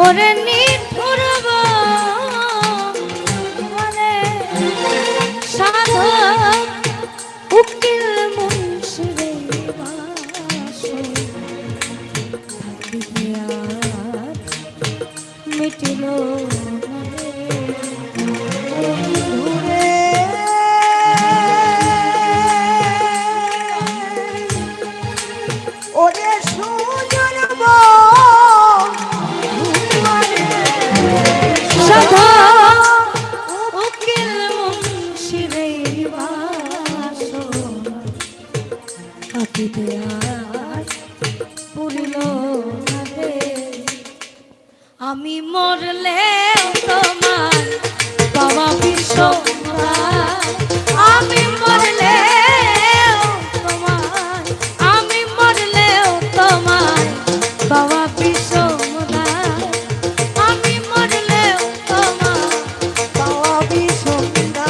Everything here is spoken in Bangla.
ওরে নিঠুর মানে সাধক উকিল মুন্সিরে মিটিল ওরে আমি মরলে